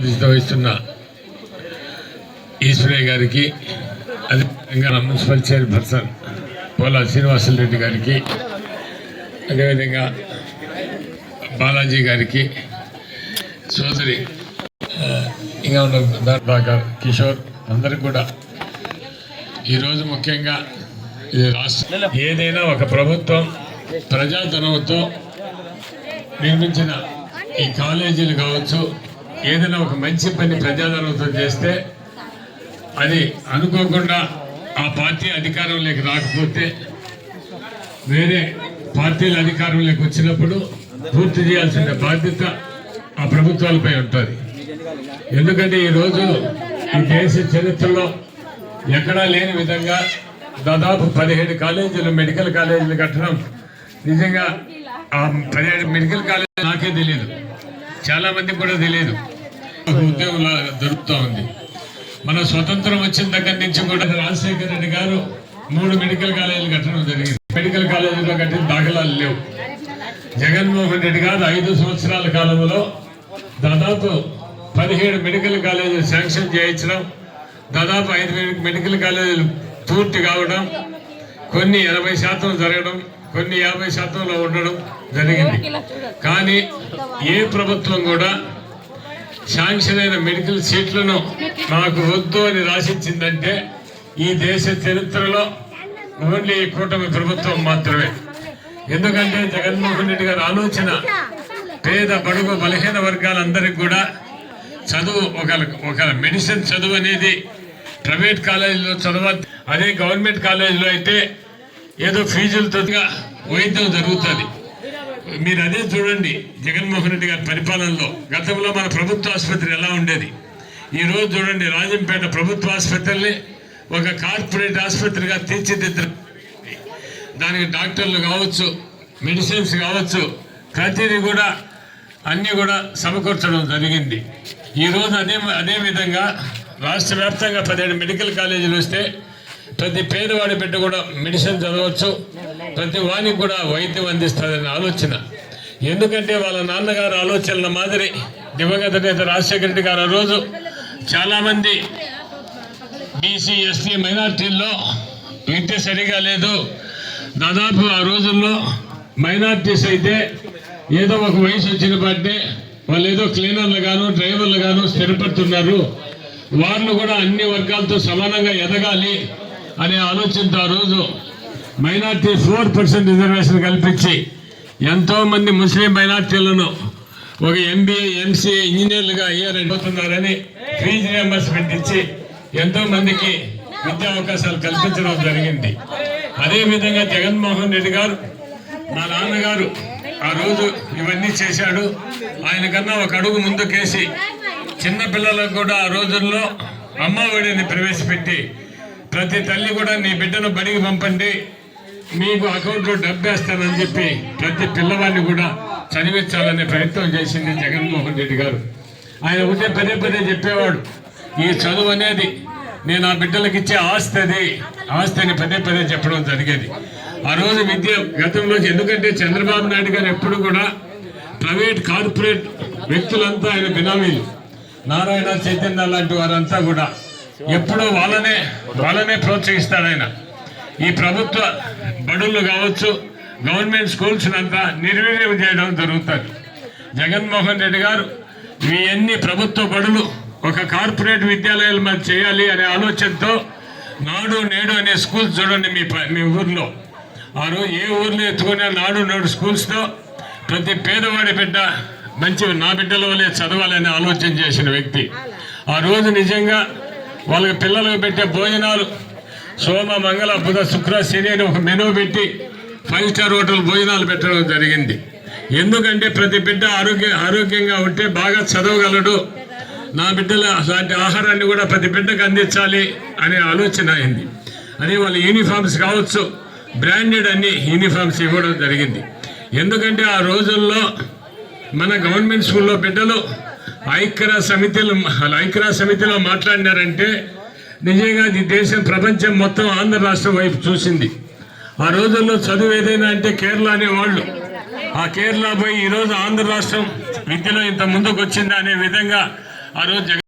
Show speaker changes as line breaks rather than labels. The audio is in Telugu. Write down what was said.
బాధ్యత వహిస్తున్న ఈశ్వరయ్య గారికి అదేవిధంగా మున్సిపల్ చైర్పర్సన్ పోలా శ్రీనివాసరెడ్డి గారికి అదేవిధంగా బాలాజీ గారికి సోదరి ఇంకా ఉన్న దాకా కిషోర్ అందరికి కూడా. ఈరోజు ముఖ్యంగా ఇది రాష్ట్ర ఏదైనా ఒక ప్రభుత్వం ప్రజాధనంతో నిర్మించిన ఈ కాలేజీలు కావచ్చు ఏదైనా ఒక మంచి పని ప్రజాదరణతో చేస్తే అది అనుకోకుండా ఆ పార్టీ అధికారంలోకి రాకపోతే వేరే పార్టీల అధికారంలోకి వచ్చినప్పుడు పూర్తి చేయాల్సిన బాధ్యత ఆ ప్రభుత్వాలపై ఉంటుంది. ఎందుకంటే ఈరోజు ఈ దేశ చరిత్రలో ఎక్కడా లేని విధంగా దాదాపు పదిహేడు కాలేజీలు మెడికల్ కాలేజీలు కట్టడం నిజంగా ఆ పదిహేడు మెడికల్ కాలేజీ నాకే తెలియదు చాలా మందికి కూడా తెలియదు ఉద్యోగం లాగా దొరుకుతూ ఉంది. మన స్వతంత్రం వచ్చిన దగ్గర నుంచి కూడా రాజశేఖర రెడ్డి గారు మూడు మెడికల్ కాలేజీలు కట్టడం జరిగింది. మెడికల్ కాలేజీలో కట్టిన దాఖలాలు లేవు. జగన్మోహన్ రెడ్డి గారు ఐదు సంవత్సరాల కాలంలో దాదాపు పదిహేడు మెడికల్ కాలేజీలు శాంక్షన్ చేయించడం దాదాపు ఐదు మెడికల్ కాలేజీలు పూర్తి కావడం కొన్ని ఎనభై శాతం జరగడం కొన్ని యాభై శాతంలో ఉండడం జరిగింది. కానీ ఏ ప్రభుత్వం కూడా శాంక్షన్ అయిన మెడికల్ సీట్లను మాకు వద్దు అని రాసిచ్చిందంటే ఈ దేశ చరిత్రలో ఓన్లీ ఈ కూటమి ప్రభుత్వం మాత్రమే. ఎందుకంటే జగన్మోహన్ రెడ్డి గారి ఆలోచన పేద బడుగు బలహీన వర్గాలందరికీ కూడా చదువు ఒక ఒక మెడిసిన్ చదువు అనేది ప్రైవేట్ కాలేజీలో చదవ అదే గవర్నమెంట్ కాలేజీలో అయితే ఏదో ఫీజులతో వైద్యం జరుగుతుంది. మీరు అదే చూడండి జగన్మోహన్ రెడ్డి గారి పరిపాలనలో. గతంలో మన ప్రభుత్వ ఆసుపత్రి ఎలా ఉండేది? ఈరోజు చూడండి రాజంపేట ప్రభుత్వ ఆసుపత్రిని ఒక కార్పొరేట్ ఆసుపత్రిగా తీర్చిదిద్దరు దానికి డాక్టర్లు కావచ్చు మెడిసిన్స్ కావచ్చు ప్రతిదీ కూడా అన్నీ కూడా సమకూర్చడం జరిగింది. ఈరోజు అదే అదే విధంగా రాష్ట్ర వ్యాప్తంగా పదిహేడు మెడికల్ కాలేజీలు వస్తే ప్రతి పేదవాడి బిడ్డ కూడా మెడిసిన్ చదవచ్చు ప్రతి వానికి కూడా వైద్యం అందిస్తుందనే ఆలోచన. ఎందుకంటే వాళ్ళ నాన్నగారు ఆలోచనల మాదిరి దివంగత నేత రాజశేఖర రెడ్డి గారు ఆ రోజు చాలామంది బీసీ ఎస్టీ మైనార్టీల్లో విద్య సరిగా లేదు. దాదాపు ఆ రోజుల్లో మైనార్టీస్ అయితే ఏదో ఒక వయసు వచ్చిన బట్టే వాళ్ళు ఏదో క్లీనర్లు గాను డ్రైవర్లు గాను స్థిరపడుతున్నారు. వాళ్ళు కూడా అన్ని వర్గాలతో సమానంగా ఎదగాలి అనే ఆలోచనతో ఆ రోజు మైనార్టీ ఫోర్ పర్సెంట్ రిజర్వేషన్ కల్పించి ఎంతో మంది ముస్లిం మైనార్టీలను ఒక ఎంబీఏ ఎంసీఏ ఇంజనీర్లుగా అయ్యారని ఫీజు రియంబర్స్మెంట్ ఇచ్చి ఎంతో మందికి విద్యా అవకాశాలు కల్పించడం జరిగింది. అదేవిధంగా జగన్మోహన్ రెడ్డి గారు మా నాన్నగారు ఆ రోజు ఇవన్నీ చేశాడు. ఆయన కన్నా ఒక అడుగు ముందుకేసి చిన్నపిల్లలకు కూడా ఆ రోజుల్లో అమ్మ ఒడిని ప్రవేశపెట్టి ప్రతి తల్లి కూడా నీ బిడ్డను బడికి పంపండి మీకు అకౌంట్లో డబ్బు వేస్తానని చెప్పి ప్రతి పిల్లవాడిని కూడా చదివించాలనే ప్రయత్నం చేసింది జగన్మోహన్ రెడ్డి గారు. ఆయన ఉంటే పదే పదే చెప్పేవాడు ఈ చదువు అనేది నేను ఆ బిడ్డలకు ఇచ్చే ఆస్తి అది. ఆస్తి అని పదే పదే చెప్పడం జరిగేది. ఆ రోజు విద్య గతంలో ఎందుకంటే చంద్రబాబు నాయుడు గారు ఎప్పుడు కూడా ప్రైవేట్ కార్పొరేట్ వ్యక్తులంతా ఆయన బినామీలు. నారాయణ చైతన్య లాంటి వారంతా కూడా ఎప్పుడూ వాళ్ళనే వాళ్ళనే ప్రోత్సహిస్తాడు ఆయన. ఈ ప్రభుత్వ బడులు కావచ్చు గవర్నమెంట్ స్కూల్స్ అంతా నిర్వీర్యం చేయడం జరుగుతుంది. జగన్మోహన్ రెడ్డి గారు ఇవన్నీ ప్రభుత్వ బడులు ఒక కార్పొరేట్ విద్యాలయాలు మరి చేయాలి అనే ఆలోచనతో నాడు నేడు అనే స్కూల్స్ చూడండి మీ ప- మీ ఊర్లో. ఆ రోజు ఏ ఊర్లో ఎత్తుకునే నాడు నేడు స్కూల్స్తో ప్రతి పేదవాడి బిడ్డ మంచి నా బిడ్డల వల్లే చదవాలని ఆలోచన చేసిన వ్యక్తి. ఆ రోజు నిజంగా వాళ్ళకి పిల్లలకు పెట్టే భోజనాలు సోమ మంగళ బుధ శుక్ర శని అని ఒక మెనూ పెట్టి ఫైవ్ స్టార్ హోటల్ భోజనాలు పెట్టడం జరిగింది. ఎందుకంటే ప్రతి బిడ్డ ఆరోగ్య ఆరోగ్యంగా ఉంటే బాగా చదవగలడు. నా బిడ్డల అలాంటి ఆహారాన్ని కూడా ప్రతి బిడ్డకు అందించాలి అనే ఆలోచన అయింది. అదే వాళ్ళ యూనిఫామ్స్ కావచ్చు బ్రాండెడ్ అన్ని యూనిఫామ్స్ ఇవ్వడం జరిగింది. ఎందుకంటే ఆ రోజుల్లో మన గవర్నమెంట్ స్కూల్లో బిడ్డలు ఐక్యరా సమితిలో ఐక్యరా సమితిలో మాట్లాడినారంటే నిజంగా ఈ దేశం ప్రపంచం మొత్తం ఆంధ్ర రాష్ట్రం వైపు చూసింది. ఆ రోజుల్లో చదువు ఏదైనా అంటే కేరళ అనేవాళ్ళు. ఆ కేరళ పోయి ఈరోజు ఆంధ్ర రాష్ట్రం విద్యలో ఇంత ముందుకు వచ్చిందా అనే విధంగా ఆ రోజు